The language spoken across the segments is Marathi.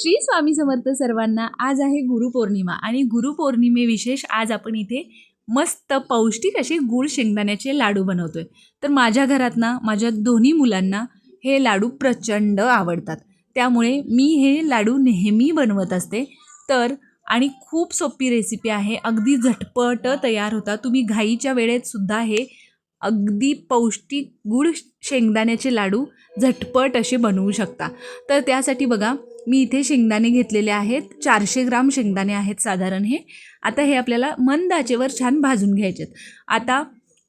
श्री स्वामी समर्थ सर्वांना आज आहे गुरुपौर्णिमा आणि गुरुपौर्णिमे विशेष आज आपण इथे मस्त पौष्टिक असे गुळ शेंगदाण्याचे लाडू बनवतोय. तर माझ्या घरात ना माझ्या दोन्ही मुलांना हे लाडू प्रचंड आवडतात. त्यामुळे मी हे लाडू नेहमी बनवत असते. तर आणि खूप सोपी रेसिपी आहे. अगदी झटपट तयार होता. तुम्ही घाईच्या वेळेत सुद्धा हे अगदी पौष्टिक गुळ शेंगदाण्याचे लाडू झटपट असे बनवू शकता. तर त्यासाठी बघा मी इथे शेंगदाणे घेतलेले आहेत. चारशे ग्राम शेंगदाणे आहेत साधारण हे. आता हे आपल्याला मंद आचेवर छान भाजून घ्यायचे आहेत. आता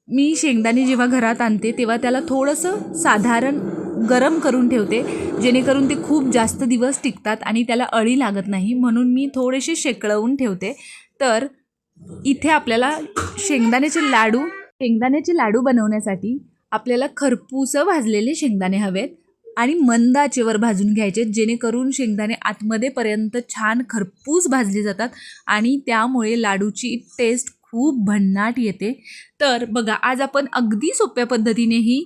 मी शेंगदाणे जेव्हा घरात आणते तेव्हा त्याला थोडंसं साधारण गरम करून ठेवते. जेणेकरून ते खूप जास्त दिवस टिकतात आणि त्याला अळी लागत नाही. म्हणून मी थोडेसे शेकळवून ठेवते. तर इथे आपल्याला शेंगदाण्याचे लाडू शेंगदाण्याचे लाडू बनवण्यासाठी आपल्याला खरपूस भाजलेले शेंगदाणे हवेत आणि मंद आचेवर भाजून घ्यायचे जेणेकरून शेंगदाणे आतमध्येपर्यंत छान खरपूस भाजले जातात आणि त्यामुळे लाडूची टेस्ट खूप भन्नाट येते. तर बघा आज आपण अगदी सोप्या पद्धतीनेही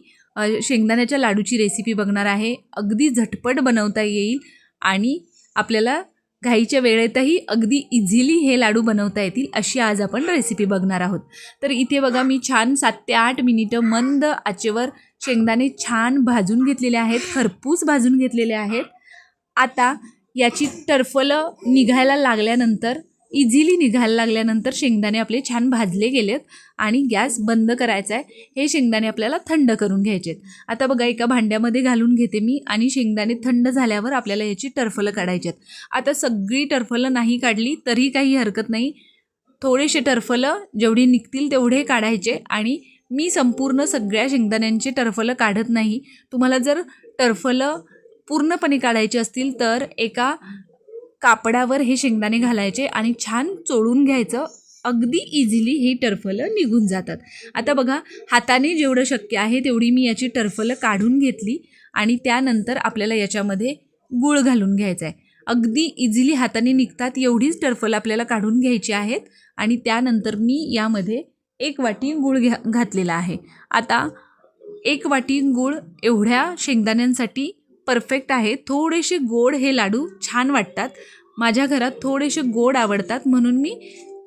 शेंगदाण्याच्या लाडूची रेसिपी बघणार आहे. अगदी झटपट बनवता येईल आणि आपल्याला घाईच्या वेळेतही अगदी इझिली हे लाडू बनवता येतील अशी आज आपण रेसिपी बघणार आहोत. तर इथे बघा मी छान सात ते आठ मिनिटं मंद आचेवर शेंगदाणे छान भाजून घेतलेले आहेत खरपूस भाजून घेतलेले आहेत. आता याची टरफलं निघायला लागल्यानंतर इझिली निघायला लागल्यानंतर शेंगदाणे आपले छान भाजले गेलेत आणि गॅस बंद करायचा आहे. हे शेंगदाणे आपल्याला थंड करून घ्यायचे आहेत आता बघा एका भांड्यामध्ये घालून घेते मी आणि शेंगदाणे थंड झाल्यावर आपल्याला याची टरफलं काढायची आहेत. आता सगळी टरफलं नाही काढली तरी काही हरकत नाही. थोडेसे टरफलं जेवढे निघतील तेवढे काढायचे आणि मी संपूर्ण सगळ्या शेंगदाण्यांचे टरफलं काढत नाही. तुम्हाला जर टरफलं पूर्णपणे काढायचे असतील तर एका कापडावर हे शेंगदाणे घालायचे आणि छान चोळून घ्यायचं. अगदी इझिली ही टरफलं निघून जातात. आता बघा हाताने जेवढं शक्य आहे तेवढी मी याची टरफलं काढून घेतली आणि त्यानंतर आपल्याला याच्यामध्ये गूळ घालून घ्यायचा आहे अगदी इझिली हाताने निघतात एवढीच टरफल आपल्याला काढून घ्यायची आहेत आणि त्यानंतर मी यामध्ये एक वाटी गूळ घ्या घातलेला आहे. आता एक वाटी गूळ एवढ्या शेंगदाण्यांसाठी परफेक्ट आहे. थोडेसे गोड हे लाडू छान वाटतात. माझ्या घरात थोडेसे गोड आवडतात म्हणून मी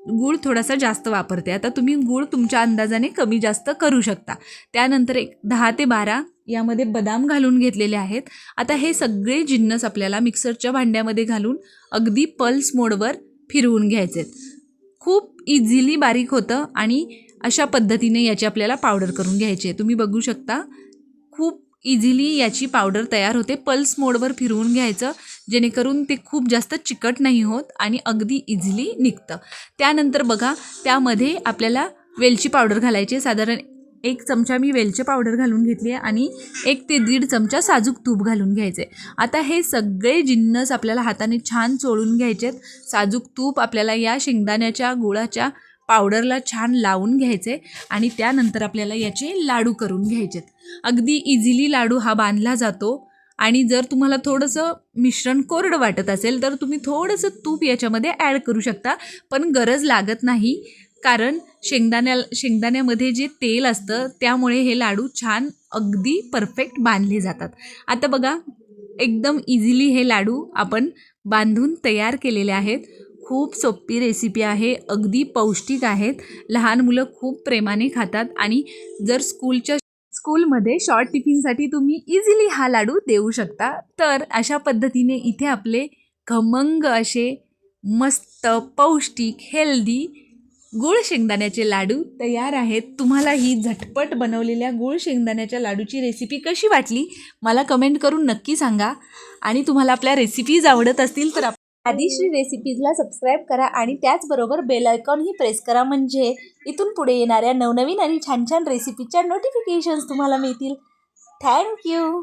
गूळ थोडासा जास्त वापरते. आता तुम्ही गूळ तुमच्या अंदाजाने कमी जास्त करू शकता. त्यानंतर एक दहा ते बारा यामध्ये बदाम घालून घेतलेले आहेत. आता हे सगळे जिन्नस आपल्याला मिक्सरच्या भांड्यामध्ये घालून अगदी पल्स मोडवर फिरवून घ्यायचे खूप इझिली बारीक होतं आणि अशा पद्धतीने याची आपल्याला पावडर करून घ्यायची आहे. तुम्ही बघू शकता खूप इझिली याची पावडर तयार होते. पल्स मोडवर फिरवून घ्यायचं. जेणेकरून ते खूप जास्त चिकट नाही होत आणि अगदी इझिली निघतं. त्यानंतर बघा त्यामध्ये आपल्याला वेलची पावडर घालायची साधारण एक चमचा मी वेलची पावडर घालून घेतली आहे आणि एक ते दीड चमचा साजूक तूप घालून घ्यायचे आता हे सगळे जिन्नस आपल्याला हाताने छान चोळून घ्यायचे आहेत. साजूक तूप आपल्याला या शेंगदाण्याच्या गुळाच्या पावडरला छान लावून घ्यायचे आणि त्यानंतर आपल्याला याचे लाडू करून घ्यायचे अगदी इझिली लाडू हा बांधला जातो आणि जर तुम्हाला थोडंसं मिश्रण कोरडं वाटत असेल तर तुम्ही थोडंसं तूप याच्यामध्ये ॲड करू शकता. पण गरज लागत नाही कारण शेंगदाण्या शेंगदाण्यामध्ये जे तेल असतं त्यामुळे हे लाडू छान अगदी परफेक्ट बांधले जातात. आता बघा एकदम इझिली हे लाडू आपण बांधून तयार केलेले आहेत. खूप सोपी रेसिपी आहे अगदी पौष्टिक आहेत. लहान मुलं खूप प्रेमाने खातात आणि जर स्कूलच्या स्कूलमध्ये शॉर्ट टिफिनसाठी तुम्ही इझिली हा लाडू देऊ शकता. तर अशा पद्धतीने इथे आपले खमंग असे मस्त पौष्टिक हेल्दी गुळ शेंगदाण्याचे लाडू तयार आहेत. तुम्हाला ही झटपट बनवलेल्या गुळ शेंगदाण्याच्या लाडूची रेसिपी कशी वाटली? मला कमेंट करून नक्की सांगा. आणि तुम्हाला आपल्या रेसिपीज आवडत असतील तर आप- आदिश्री रेसिपीजला सबस्क्राईब करा आणि त्याचबरोबर बेल आयकॉनही प्रेस करा. म्हणजे इथून पुढे येणाऱ्या नवनवीन आणि छान छान रेसिपीच्या नोटिफिकेशन्स तुम्हाला मिळतील. थँक्यू